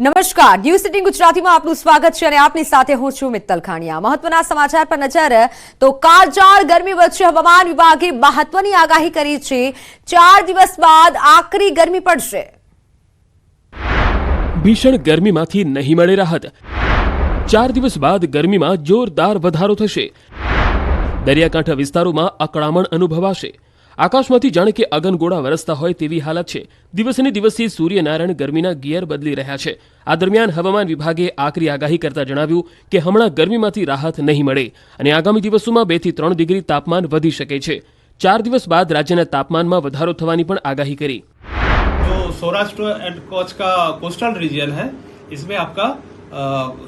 નમસ્કાર. News city ગુજરાતીમાં આપનું સ્વાગત છે અને આપની સાથે હું છું મિત્તલ ખાણિયા મહત્વના સમાચાર પર નજર, તો કાળજાળ ગરમી વચ્ચે હવામાન વિભાગે મહત્વની આગાહી કરી છે. ચાર દિવસ બાદ આકરી ગરમી પડશે. ભીષણ ગરમીમાંથી નહીં મળે રાહત. ચાર દિવસ બાદ ગરમીમાં જોરદાર વધારો થશે. દરિયાકાંઠા વિસ્તારોમાં અકળામણ અનુભવાશે. આકાશમાંથી જાણે કે અગનગોળા વરસતા હોય તેવી હાલત છે દિવસને દિવસે સૂર્યનારાયણ ગરમીના ગિયર બદલી રહ્યા છે આ દરમિયાન હવામાન વિભાગે આકરી આગાહી કરતા જણાવ્યું કે હમણાં ગરમીમાંથી રાહત નહીં મળે અને આગામી દિવસોમાં બે થી ત્રણ ડિગ્રી તાપમાન વધી શકે છે ચાર દિવસ બાદ રાજ્યના તાપમાનમાં વધારો થવાની પણ આગાહી કરી जो सौराष्ट्र एंड कच्छ का कोस्टल रीजन है इसमें आपका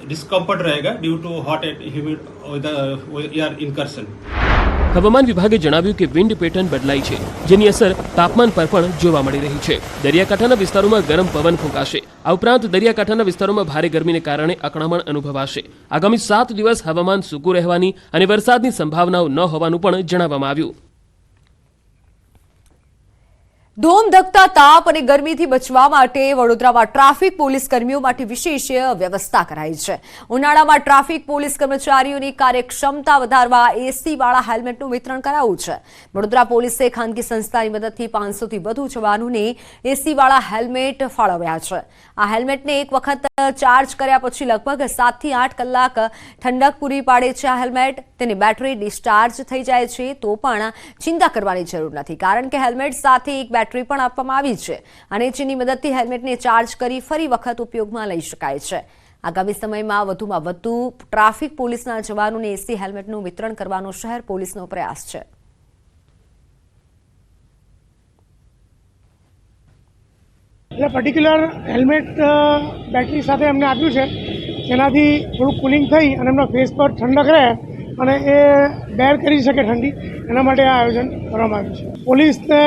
डिस्कम्फर्ट रहेगा due to hot and humid air incursion હવામાન વિભાગે જણાવ્યું કે વિન્ડ પેટર્ન બદલાઈ છે, જેની અસર તાપમાન પર પણ જોવા મળી રહી છે. દરિયાકાંઠાના વિસ્તારોમાં ગરમ પવન ફૂંકાશે. આ ઉપરાંત દરિયાકાંઠાના વિસ્તારોમાં ભારે ગરમીને કારણે અકળામણ અનુભવાશે. આગામી સાત દિવસ હવામાન સૂકું રહેવાની અને વરસાદની સંભાવનાઓ ન હોવાનું પણ જણાવવામાં આવ્યું. ધોમધકતા તાપ અને ગરમીથી બચવા માટે વડોદરામાં ટ્રાફિક પોલીસ કર્મીઓ માટે વિશેષ વ્યવસ્થા કરાઈ છે. ઉનાળામાં ટ્રાફિક પોલીસ કર્મચારીઓની કાર્યક્ષમતા વધારવા એસીવાળા હેલ્મેટનું વિતરણ કરાયું છે. વડોદરા પોલીસે ખાનગી સંસ્થાની મદદથી પાંચસોથી વધુ જવાનોને એસીવાળા હેલ્મેટ ફાળવ્યા છે. આ હેલ્મેટને એક વખત ચાર્જ કર્યા પછી લગભગ સાતથી આઠ કલાક ઠંડક પૂરી પાડે છે આ હેલ્મેટ. તેની બેટરી ડિસ્ચાર્જ થઈ જાય છે, તો પણ ચિંતા કરવાની જરૂર નથી, કારણ કે હેલ્મેટ સાથે એક બેટરી પણ આપવામાં આવી છે અને જેની મદદથી હેલ્મેટને ચાર્જ કરી ફરી વખત ઉપયોગમાં લઈ શકાય છે. આગામી સમયમાં વધુમાં વધુ ટ્રાફિક પોલીસના જવાનોને એસી હેલ્મેટનું વિતરણ કરવાનો શહેર પોલીસનો પ્રયાસ છે. એટલે પર્ટિક્યુલર હેલ્મેટ બેટરી સાથે એમને આપ્યું છે. જેનાથી થોડું કુલિંગ થઈ અને એમના ફેસ પર ઠંડક રહે અને એ બેર કરી શકે ઠંડી. એના માટે આ આયોજન કરવામાં આવ્યું છે. પોલીસને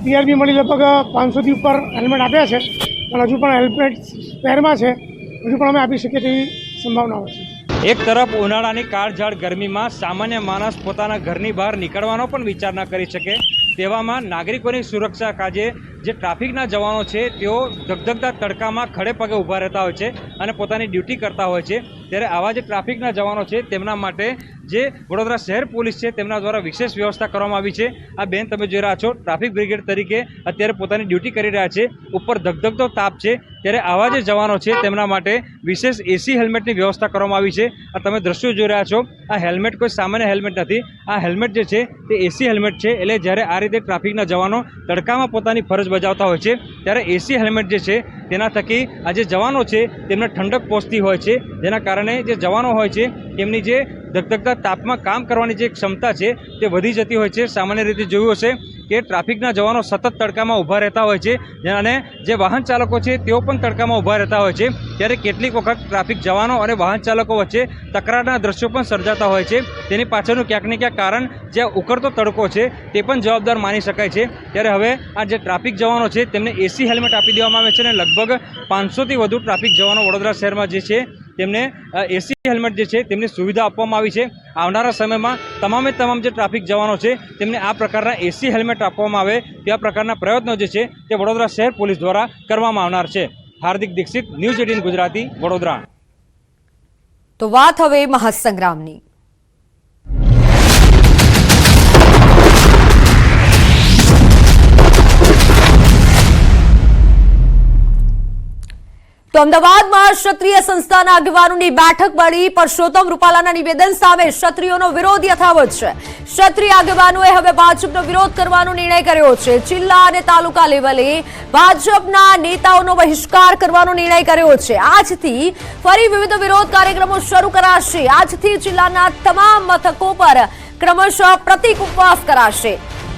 ટીઆરબી મળી લગભગ પાંચસોથી ઉપર હેલ્મેટ આપ્યા છે. પણ હજુ પણ હેલ્મેટ સ્પેરમાં છે. હજુ પણ અમે આપી શકીએ તેવી સંભાવનાઓ છે. એક તરફ ઉનાળાની કાળઝાળ ગરમીમાં સામાન્ય માણસ પોતાના ઘરની બહાર નીકળવાનો પણ વિચાર ન કરી શકે. તેવામાં નાગરિકોની સુરક્ષા કાજે જે ટ્રાફિકના જવાનો છે, તેઓ ધગધગતા તડકામાં ખડે પગે ઊભા રહેતા હોય છે અને પોતાની ડ્યુટી કરતા હોય છે. ત્યારે આવા જે ટ્રાફિકના જવાનો છે, તેમના માટે જે વડોદરા શહેર પોલીસ છે, તેમના દ્વારા વિશેષ વ્યવસ્થા કરવામાં આવી છે. આ બેન તમે જોઈ રહ્યા છો, ટ્રાફિક બ્રિગેડ તરીકે અત્યારે પોતાની ડ્યુટી કરી રહ્યા છે. ઉપર ધગધગતો તાપ છે. ત્યારે આવા જે જવાનો છે, તેમના માટે વિશેષ એસી હેલ્મેટની વ્યવસ્થા કરવામાં આવી છે. આ તમે દ્રશ્યો જોઈ રહ્યા છો. આ હેલ્મેટ કોઈ સામાન્ય હેલ્મેટ નથી. આ હેલ્મેટ જે છે, તે એસી હેલ્મેટ છે. એટલે જ્યારે આ રીતે ટ્રાફિકના જવાનો તડકામાં પોતાની ફરજ બજાવતા હોય છે, ત્યારે એસી હેલ્મેટ જે છે તેના થકી આ જે જવાનો છે, તેમને ઠંડક પહોંચતી હોય છે. જેના કારણે જે જવાનો હોય છે, તેમની જે ધગધગતા તાપમાં કામ કરવાની જે ક્ષમતા છે, તે વધી જતી હોય છે. સામાન્ય રીતે જોયું હશે કે ટ્રાફિકના જવાનો સતત તડકામાં ઊભા રહેતા હોય છે. અને જે વાહન ચાલકો છે, તેઓ પણ તડકામાં ઊભા રહેતા હોય છે. ત્યારે કેટલીક વખત ટ્રાફિક જવાનો અને વાહન ચાલકો વચ્ચે તકરારના દ્રશ્યો પણ સર્જાતા હોય છે. તેની પાછળનું ક્યાંક ને ક્યાંક કારણ જે ઉકળતો તડકો છે, તે પણ જવાબદાર માની શકાય છે. ત્યારે હવે આ જે ટ્રાફિક જવાનો છે, તેમને એસી હેલ્મેટ આપી દેવામાં આવે છે અને લગભગ પાંચસોથી વધુ ટ્રાફિક જવાનો વડોદરા શહેરમાં જે છે તેમને એસી હેલ્મેટ જે છે, તેમને સુવિધા આપવામાં આવી છે. આવનારા સમયમાં તમામે તમામ જે ટ્રાફિક જવાનો છે, તેમને આ પ્રકારના એસી હેલ્મેટ આપવામાં આવે તેવા પ્રકારના પ્રયત્નો જે છે, તે વડોદરા શહેર પોલીસ દ્વારા કરવામાં આવનાર છે. Hardik Dixit, news eighteen Gujarati, Vadodara. તો વાત હવે મહાસંગ્રામની. તો અમદાવાદમાં ક્ષત્રિય સંસ્થાના આગેવાનોની બેઠક મળી. પરસોત્તમ રૂપાલાના નિવેદન સામે ક્ષત્રિયોનો વિરોધ યથાવત છે. ક્ષત્રિય આગેવાનોએ હવે ભાજપનો વિરોધ કરવાનો નિર્ણય કર્યો છે. જિલ્લા અને તાલુકા લેવલે ભાજપના નેતાઓનો બહિષ્કાર કરવાનો નિર્ણય કર્યો છે. આજથી ફરી વિવિધ વિરોધ કાર્યક્રમો શરૂ કરાશે. આજથી જિલ્લાના તમામ મથકો પર ક્રમશઃ પ્રતિક ઉપવાસ કરાશે.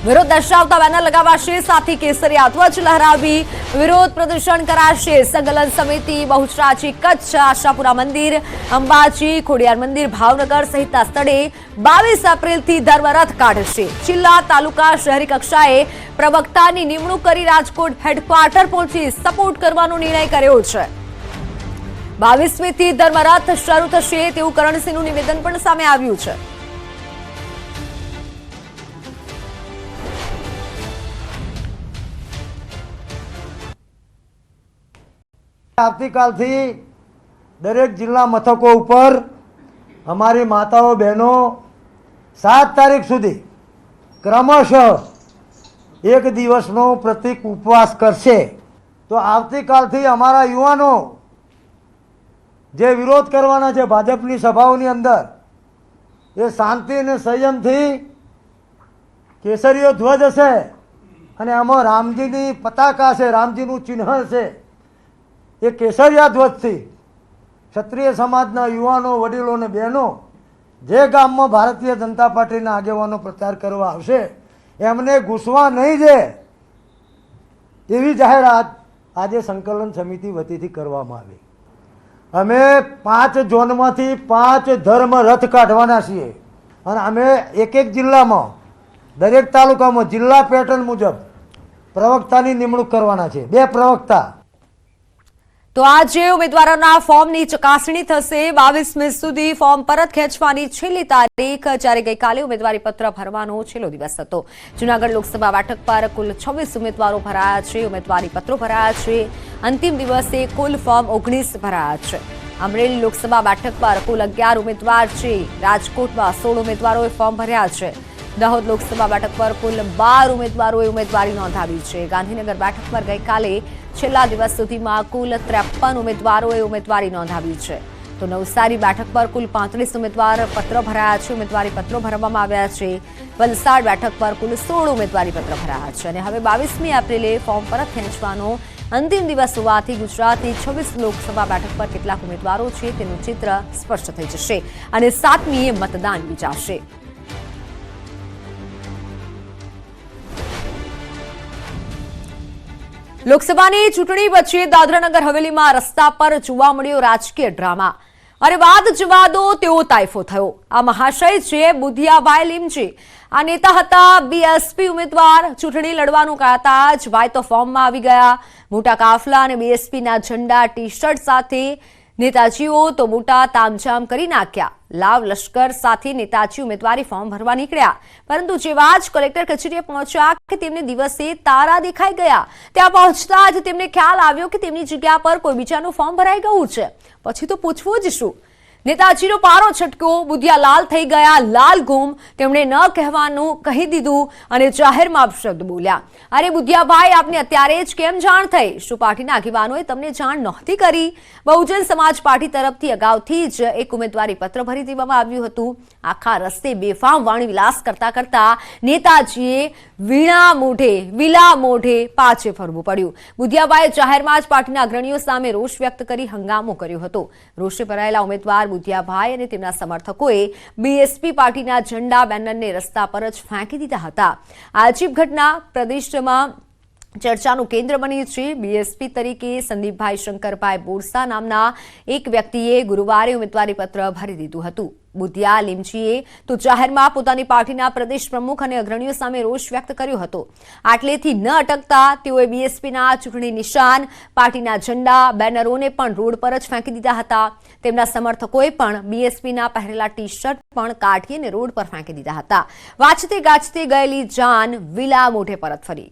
વિરોધ દર્શાવતા બેનર લગાવાશે. સાથે કેસરિયા ધ્વજ લહેરાવી. વિરોધ પ્રદર્શન કરાશે. સંકલન સમિતિ, બહુચરાજી કચ્છ, આશાપુરા મંદિર, અંબાજી, ખોડિયાર મંદિર, ભાવનગર સહિતના સ્થળે બાવીસ એપ્રિલથી ધર્મરથ કાઢશે. જિલ્લા, તાલુકા, શહેરી કક્ષાએ પ્રવક્તાની નિમણૂક કરી રાજકોટ હેડક્વાર્ટર પહોંચી સપોર્ટ કરવાનો નિર્ણય કર્યો છે. બાવીસમીથી ધર્મરથ શરૂ થશે તેવું કરણસિંહનું નિવેદન પણ સામે આવ્યું છે. આવતીકાલથી દરેક જિલ્લા મથકો ઉપર અમારી માતાઓ બહેનો સાત તારીખ સુધી ક્રમશઃ એક દિવસનો પ્રતિક ઉપવાસ કરશે. તો આવતીકાલથી અમારા યુવાનો જે વિરોધ કરવાના છે ભાજપની સભાઓની અંદર, એ શાંતિ અને સંયમથી કેસરીઓ ધ્વજ હશે અને આમાં રામજીની પતાકા છે રામજીનું ચિહ્ન છે એ કેસરિયા ધ્વજથી ક્ષત્રિય સમાજના યુવાનો, વડીલો અને બહેનો જે ગામમાં ભારતીય જનતા પાર્ટીના આગેવાનો પ્રચાર કરવા આવશે, એમને ઘૂસવા નહીં દે એવી જાહેરાત આજે સંકલન સમિતિ વતીથી કરવામાં આવી. અમે પાંચ ઝોનમાંથી પાંચ ધર્મ રથ કાઢવાના છીએ અને અમે એક એક જિલ્લામાં, દરેક તાલુકામાં જિલ્લા પેટર્ન મુજબ પ્રવક્તાની નિમણૂક કરવાના છે. બે પ્રવક્તા તો આજે ઉમેદવારોના ફોર્મની ચકાસણી થશે. બાવીસ મે સુધી ફોર્મ પરત ખેંચવાની છેલ્લી તારીખ, જ્યારે ગઈકાલે ઉમેદવારી પત્ર ભરવાનો છેલ્લો દિવસ હતો. જૂનાગઢ લોકસભા બેઠક પર કુલ છવ્વીસ ઉમેદવારો ભરાયા છે ઉમેદવારી પત્રો ભરાયા છે. અંતિમ દિવસે કુલ ફોર્મ ઓગણીસ ભરાયા છે. અમરેલી લોકસભા બેઠક પર કુલ અગિયાર ઉમેદવાર છે. રાજકોટમાં સોળ ઉમેદવારોએ ફોર્મ ભર્યા છે. દાહોદ લોકસભા બેઠક પર કુલ બાર ઉમેદવારોએ ઉમેદવારી નોંધાવી છે. ગાંધીનગર બેઠક પર ગઈકાલે છેલ્લા દિવસ સુધીમાં કુલ ત્રેપન ઉમેદવારોએ ઉમેદવારી નોંધાવી છે. તો નવસારી બેઠક પર કુલ પાંત્રીસ ઉમેદવાર પત્ર ભરાયા છે. ઉમેદવારી પત્રો ભરવામાં આવ્યા છે. વલસાડ બેઠક પર કુલ સોળ ઉમેદવારી પત્ર ભરાયા છે. અને હવે બાવીસમી એપ્રિલે ફોર્મ પરત ખેંચવાનો અંતિમ દિવસ હોવાથી ગુજરાતની છવ્વીસ લોકસભા બેઠક પર કેટલાક ઉમેદવારો છે. તેનું ચિત્ર સ્પષ્ટ થઈ જશે અને સાતમીએ મતદાન યોજાશે લોકસભાની ચૂંટણી વચ્ચે દાદરાનગર હવેલીમાં રસ્તા પર જોવા મળ્યો રાજકીય ડ્રામા. અરે વાત જવા દો તેવો તાઇફો થયો. આ મહાશય છે બુધિયાભાઈ લીમજી, આ નેતા હતા બીએસપી ઉમેદવાર, ચૂંટણી લડવાનું કહેતા જ ભાઈ તો ફોર્મમાં આવી ગયા. મોટા કાફલા અને બીએસપીના ઝંડા ટી શર્ટ સાથે નેતાજીઓ તો મોટા તામઝામ કરી નાખ્યા. લાવ લશ્કર સાથે નેતાજી ઉમેદવારી ફોર્મ ભરવા નીકળ્યા. પરંતુ જેવા જ કલેક્ટર કચેરીએ પહોંચ્યા કે તેમને દિવસે તારા દેખાઈ ગયા. ત્યાં પહોંચતા જ તેમને ખ્યાલ આવ્યો કે તેમની જગ્યા પર કોઈ બીજાનું ફોર્મ ભરાઈ ગયું છે. પછી તો પૂછવું જ શું? નેતાજીનો પારો છટક્યો બુધિયા લાલ થઈ ગયા, લાલ ગુમ. તેમણે ન કહેવાનું કહી દીધું અને જાહેરમાં શબ્દ બોલ્યા. અરે બુધિયાભાઈ, આપને અત્યારે જ કેમ જાણ થઈ? શું પાર્ટીના આગેવાનોએ તમને જાણ નહોતી કરી? બહુજન સમાજ પાર્ટી તરફથી અગાઉથી જ એક ઉમેદવારી પત્ર ભરી દેવામાં આવ્યું હતું. આખા રસ્તે બેફામ વાણી વિલાસ કરતા કરતા નેતાજીએ વીણા મોઢે, વિલા મોઢે પાછે ફરવું પડ્યું. બુધિયાભાઈએ જાહેરમાં જ પાર્ટીના અગ્રણીઓ સામે રોષ વ્યક્ત કરી હંગામો કર્યો હતો. રોષે ભરાયેલા ઉમેદવાર બુધિયાભાઈ અને તેમના સમર્થકોએ બીએસપી પાર્ટીના ઝંડા બેનરને રસ્તા પર જ ફેંકી દીધા હતા. આ અજીબ ઘટના પ્રદેશમાં ચર્ચાનું કેન્દ્ર બન્યું છે. બીએસપી તરીકે સંદીપભાઈ શંકરભાઈ બોરસા નામના એક વ્યક્તિએ ગુરુવારે ઉમેદવારીપત્ર ભરી દીધું હતું. બુધિયા લીમજીએ તો જાહેરમાં પોતાની પાર્ટીના પ્રદેશ પ્રમુખ અને અગ્રણીઓ સામે રોષ વ્યક્ત કર્યો હતો. આટલેથી ન અટકતા તેઓએ બીએસપીના ચૂંટણી નિશાન, પાર્ટીના ઝંડા, બેનરોને પણ રોડ પર જ ફેંકી દીધા હતા. તેમના સમર્થકોએ પણ બીએસપીના પહેરેલા ટી શર્ટ પણ કાઢી અને રોડ પર ફેંકી દીધા હતા. વાંચતે ગાજતે ગયેલી જાન, વિલા મોઢે પરત ફરી.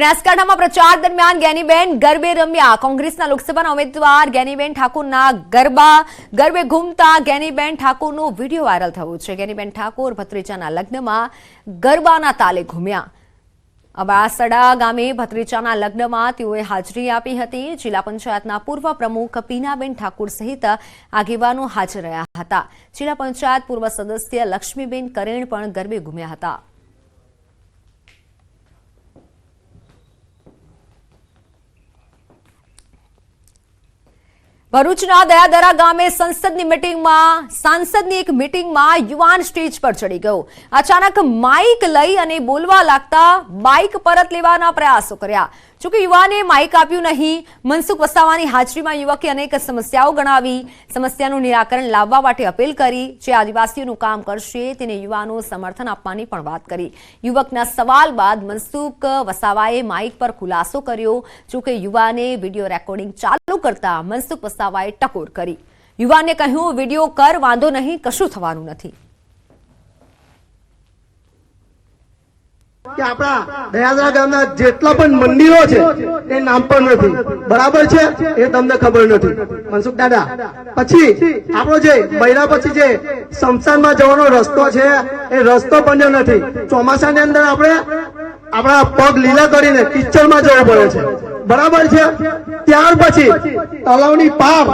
બનાસકાંઠામાં પ્રચાર દરમિયાન ગેનીબેન ગરબે રમ્યા. કોંગ્રેસના લોકસભાના ઉમેદવાર ગેનીબેન ઠાકોરના ગરબા ગરબે ઘૂમતા ગેનીબેન ઠાકોરનો વીડિયો વાયરલ થયો છે. ગેનીબેન ઠાકોર ભત્રીજાના લગ્નમાં ગરબાના તાલે ઘૂમ્યા. અબાસડા ગામે ભત્રીજાના લગ્નમાં તેઓએ હાજરી આપી હતી. જિલ્લા પંચાયતના પૂર્વ પ્રમુખ પીનાબેન ઠાકુર સહિત આગેવાનો હાજર રહ્યા હતા. જિલ્લા પંચાયત પૂર્વ સદસ્ય લક્ષ્મીબેન કરેણ પણ ગરબે ઘૂમ્યા હતા. ભરૂચના દયાદરા ગામે સંસદની મિટિંગમાં, સાંસદની એક મિટિંગમાં યુવાન સ્ટેજ પર ચડી ગયો. અચાનક માઇક લઈ અને બોલવા લાગતા બાઇક પરત લેવાના પ્રયાસો કર્યા. જોકે યુવાને માઇક આપ્યું નહીં. મનસુખ વસાવાની હાજરીમાં યુવકે અનેક સમસ્યાઓ ગણાવી. સમસ્યાનું નિરાકરણ લાવવા માટે અપીલ કરી. જે આદિવાસીઓનું કામ કરશે તેને યુવાનો સમર્થન આપવાની પણ વાત કરી. યુવકના સવાલ બાદ મનસુખ વસાવાએ માઇક પર ખુલાસો કર્યો. જોકે યુવાને વીડિયો રેકોર્ડિંગ ચાલુ કરતા મનસુખ વસાવાએ ટકોર કરી. યુવાને કહ્યું, વીડિયો કર, વાંધો નહીં, કશું થવાનું નથી. કે આપણા દયાદરા ગામના જેટલા પણ મંદિરો છે, એ નામ પણ નથી. બરાબર છે? એ તમને ખબર નથી. મનસુખ દાદા, પછી આપણો જે બૈરા પછી જે સંસારમાં જવાનો રસ્તો છે, એ રસ્તો પણ નથી. ચોમાસાની અંદર આપણે આપણા પગ લીલા કરીને કિચડમાં જવું પડે છે. બરાબર છે? ત્યાર પછી તલાવની પાર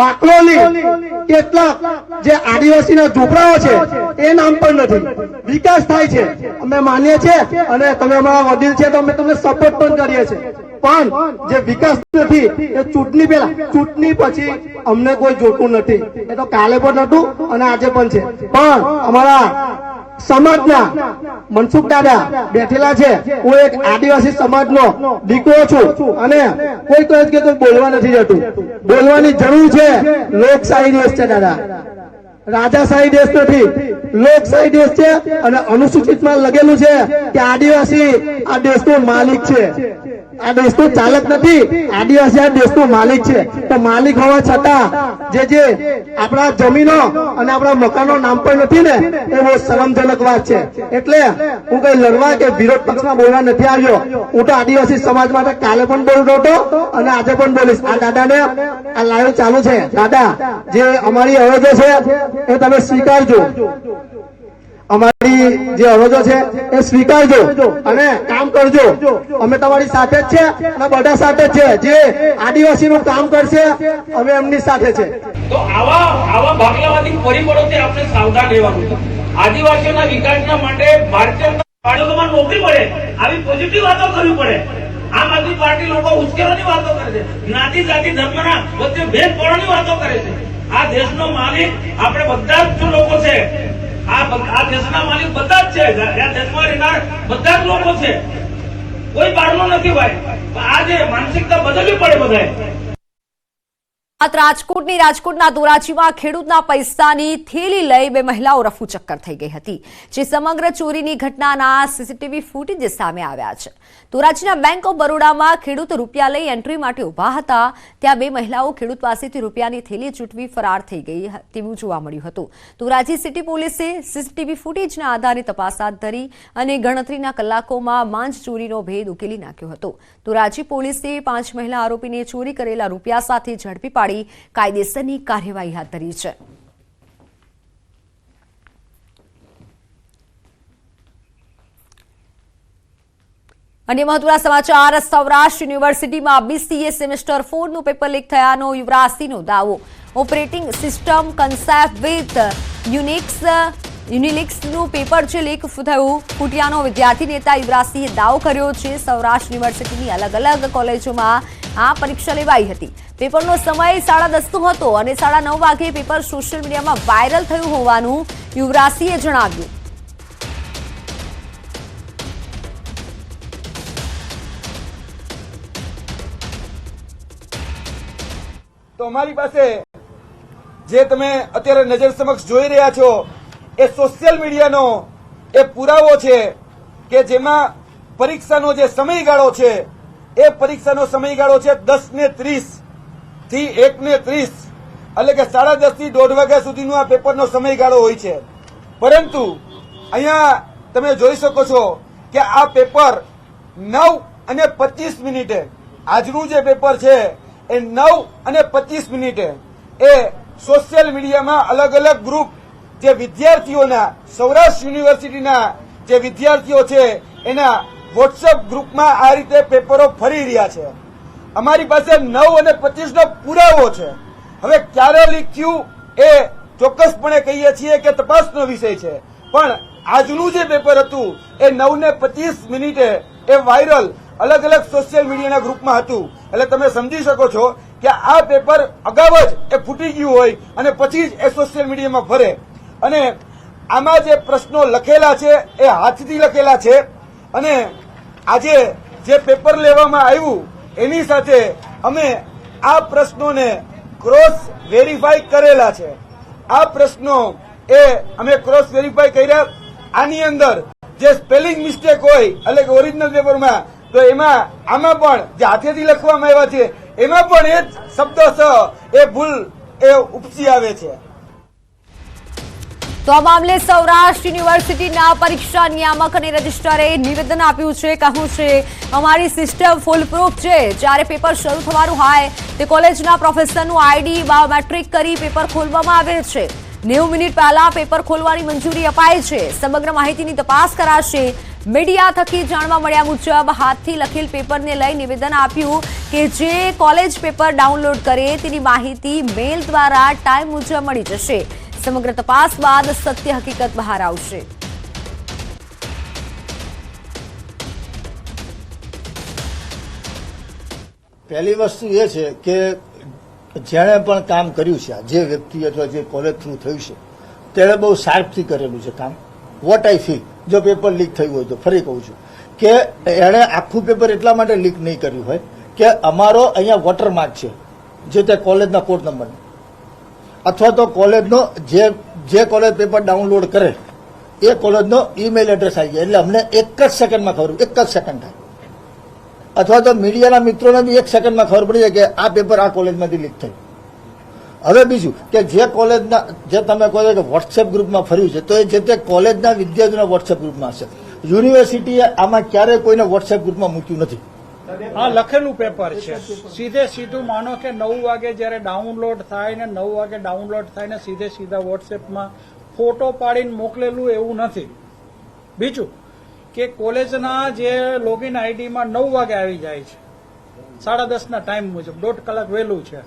બાકરોલી કેટલાક જે આદિવાસીના ઝૂંપડાઓ છે, એ નામ પણ નથી. વિકાસ થાય છે. અમે માનીએ છીએ અને તમે અમારા વડીલ છે તો અમે તમને સપોર્ટ પણ કરીએ છીએ. પણ જે વિકાસ નથી, એ ચૂંટણી પહેલા. ચૂંટણી પછી અમને કોઈ જોતું નથી. એ તો કાલે પણ હતું અને આજે પણ છે. પણ અમારા સમાજના મનસુખ દાદા બેઠેલા છે. હું એક આદિવાસી સમાજનો દીકરો છું અને કોઈ તો જ કે બોલવા નથી જતું. બોલવાની જરૂર છે. લોકશાહી દેશ છે, દાદા. રાજાશાહી દેશ નથી. લોકશાહી દેશ છે અને અનુસૂચિતમાં લખેલું છે કે આદિવાસી આ દેશનો માલિક છે. આ દેશનો ચાલક નથી. આદિવાસી આ દેશનો માલિક છે. તો માલિક હોવા છતાં જે જે આપણા જમીનો અને આપણા મકાનો નામ પણ નથી ને, એ બહુ શરમજનક વાત છે. એટલે હું કઈ લડવા કે વિરોધ પક્ષમાં બોલવા નથી આવ્યો. હું તો આદિવાસી સમાજ માટે કાલે પણ બોલતો હતો અને આજે પણ બોલીશ. આ દાદાને આ લાઈવ ચાલુ છે. દાદા, જે અમારી અરજો છે, એ તમે સ્વીકારજો. અમારી જે અરજો છે, એ સ્વીકારજો અને કામ કરજો. અમે તમારી સાથે જ છે અને બધા સાથે જ છે. જે આદિવાસીનું કામ કરશે, અમે એમની સાથે છે. તો આવા આવા ભાગલાવાદી પરિબળોથી આપણે સાવધાન રહેવાનું આદિવાસીઓના વિકાસના માટે ભારતીય બાળકોમાં નોકરી પડે આવી પોઝિટિવ વાતો કરવી પડે. આમ આદમી પાર્ટી લોકો ઉશ્કેરવાની વાતો કરે છે. જ્ઞાતિ જાતિ ધર્મના વચ્ચે ભેદ વાતો કરે છે. આ દેશનો માલિક આપણે બધા જ લોકો છે. આ આ દેશના માલિક બધા જ છે. આ દેશમાં રહેનાર બધા જ લોકો છે. કોઈ બહારનો નથી ભાઈ. આ જે માનસિકતા બદલવી પડે બધાએ. વાત રાજકોટની રાજકોટના ધોરાજીમાં ખેડૂતના પૈસાની થેલી લઈ બે મહિલાઓ રફુ ચક્કર થઈ ગઈ હતી, જે સમગ્ર ચોરીની ઘટનાના સીસીટીવી ફૂટેજ સામે આવ્યા છે. ધોરાજીના બેંક ઓફ બરોડામાં ખેડૂત રૂપિયા લઈ એન્ટ્રી માટે ઊભા હતા, ત્યાં બે મહિલાઓ ખેડૂત પાસેથી રૂપિયાની થેલી ચૂંટવી ફરાર થઈ ગઈ તેવું જોવા મળ્યું હતું. ધોરાજી સિટી પોલીસે સીસીટીવી ફૂટેજના આધારે તપાસ હાથ ધરી અને ગણતરીના કલાકોમાં માંજ ચોરીનો ભેદ ઉકેલી નાખ્યો હતો. ધોરાજી પોલીસે પાંચ મહિલા આરોપીને ચોરી કરેલા રૂપિયા સાથે ઝડપી પાડી કાયદેસરની કાર્યવાહી હાથ ધરી છે. અન્ય મહત્વના સમાચાર, સૌરાષ્ટ્ર યુનિવર્સિટીમાં બીસીએ સેમેસ્ટર ફોરનું પેપર લીક થયાનો યુવરાજસિંહનો દાવો. Operating system concept with Unix યુનિલિક્સનું paper છે, લીક થયું કુટિયાનો વિદ્યાર્થી નેતા યુવરાજસિંહે દાવો કર્યો છે, સૌરાષ્ટ્ર યુનિવર્સિટીની અલગ અલગ કોલેજોમાં આ પરીક્ષા લેવાઈ હતી. પેપરનો સમય સાડા દસનો હતો અને સાડા નવ વાગે પેપર સોશિયલ મીડિયામાં વાયરલ થયું હોવાનું યુવરાજસિંહે જણાવ્યું. તો અમારી પાસે જે તમે અત્યારે નજર સમક્ષ જોઈ રહ્યા છો એ સોશિયલ મીડિયાનો એ પુરાવો છે કે જેમાં પરીક્ષાનો જે સમયગાળો છે, એ પરીક્ષાનો સમયગાળો છે દસ ને ત્રીસથી એક ને ત્રીસ. એટલે કે સાડા દસથી દોઢ વાગ્યા સુધીનો આ પેપરનો સમયગાળો હોય છે. પરંતુ અહીંયા તમે જોઈ શકો છો કે આ પેપર નવ અને પચીસ મિનિટે, આજનું જે પેપર છે એ નવ અને પચીસ મિનિટે, એ સોશિયલ મીડિયામાં અલગ અલગ ગ્રુપ જે વિદ્યાર્થીઓના, સૌરાષ્ટ્ર યુનિવર્સિટીના જે વિદ્યાર્થીઓ છે, એના વોટ્સઅપ ગ્રુપમાં આ રીતે પેપરો ફરી રહ્યા છે. અમારી પાસે નવ અને પચીસ નો પુરાવો છે. હવે ક્યારે લીખ્યું એ ચોક્કસપણે કહીએ છીએ કે તપાસનો વિષય છે. પણ આજનું જે પેપર હતું, એ નવ ને પચીસ મિનિટે એ વાયરલ અલગ અલગ સોશિયલ મીડિયાના ગ્રુપમાં હતું. એટલે તમે સમજી શકો છો કે આ પેપર અગાઉ જ એ ફૂટી ગયું હોય અને પછી જ એ સોશિયલ મીડિયામાં ફરે. અને આમાં જે પ્રશ્નો લખેલા છે, એ હાથથી લખેલા છે. અને આજે જે પેપર લેવામાં આવ્યું, એની સાથે અમે આ પ્રશ્નોને ક્રોસ વેરીફાઈ કરેલા છે. આ પ્રશ્નો એ અમે ક્રોસ વેરીફાઈ કર્યા. આની અંદર જે સ્પેલિંગ મિસ્ટેક હોય, એટલે કે ઓરિજિનલ પેપરમાં તો એમાં, આમાં પણ જે હાથેથી લખવામાં આવ્યા છે, એમાં પણ એ શબ્દ એ ભૂલ એ ઉપસી આવે છે. તો આ મામલે સૌરાષ્ટ્ર યુનિવર્સિટીના પરીક્ષા નિયામક અને રજિસ્ટ્રારે નિવેદન આપ્યું છે, કહ્યું છે, અમારી સિસ્ટમ ફૂલ પ્રૂફ છે. જ્યારે પેપર શરૂ થવાનું હોય, તે કોલેજના પ્રોફેસરનું આઈડી બાયોમેટ્રિક કરી પેપર ખોલવામાં આવે છે. નેવું મિનિટ પહેલા પેપર ખોલવાની મંજૂરી અપાય છે. સમગ્ર માહિતીની તપાસ કરાશે. મીડિયા થકી જાણવા મળ્યા મુજબ, હાથથી લખેલ પેપરને લઈ નિવેદન આપ્યું કે જે કોલેજ પેપર ડાઉનલોડ કરે, તેની માહિતી મેલ દ્વારા ટાઈમ મુજબ મળી જશે. સમગ્ર તપાસ બાદ સત્ય હકીકત બહાર આવશે. પહેલી વસ્તુ એ છે કે જેણે પણ કામ કર્યું છે, જે વ્યક્તિ અથવા જે કોલેજ થ્રુ થયું છે, તેણે બહુ શાર્પથી કરેલું છે કામ. વોટ આઈ ફીલ જો પેપર લીક થયું હોય તો ફરી કહું છું કે એણે આખું પેપર એટલા માટે લીક નહીં કર્યું હોય કે અમારો અહીંયા વોટરમાર્ક છે, જે તે કોલેજના કોડ નંબર અથવા તો કોલેજનો જે જે કોલેજ પેપર ડાઉનલોડ કરે, એ કોલેજનો ઈમેલ એડ્રેસ આવી જાય. એટલે અમને એક જ સેકન્ડમાં ખબર, એક જ સેકન્ડ થાય. અથવા તો મીડિયાના મિત્રોને બી એક સેકન્ડમાં ખબર પડી જાય કે આ પેપર આ કોલેજમાંથી લીક થયું. હવે બીજું કે જે કોલેજના, જે તમે કહો છો કે વોટ્સએપ ગ્રુપમાં ફર્યું છે, તો એ જે તે કોલેજના વિદ્યાર્થીઓના વોટ્સએપ ગ્રુપમાં હશે. યુનિવર્સિટીએ આમાં ક્યારેય કોઈને વોટ્સએપ ગ્રુપમાં મૂક્યું નથી. આ લખેલું પેપર છે. સીધે સીધું માનો કે નવ વાગે જ્યારે ડાઉનલોડ થાય ને નવ વાગે ડાઉનલોડ થાય ને સીધે સીધા વોટ્સએપમાં ફોટો પાડીને મોકલેલું એવું નથી. બીજું કે કોલેજના જે લોગિન આઈડીમાં નવ વાગે આવી જાય છે. સાડા દસના ટાઈમ મુજબ. દોઢ કલાક વહેલું છે.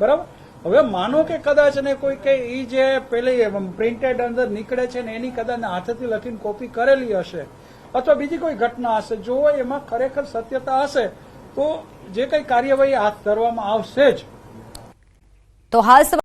બરાબર? હવે માનો કે કદાચ ને કોઈ કે એ જે પેલી પ્રિન્ટેડ અંદર નીકળે છે ને એની કદાચ હાથેથી લખીને કોપી કરેલી હશે અથવા બીજી કોઈ ઘટના હશે, જો એમાં ખરેખર સત્યતા હશે, તો જે કંઈ કાર્યવાહી હાથ ધરવામાં આવશે જ. તો હાલ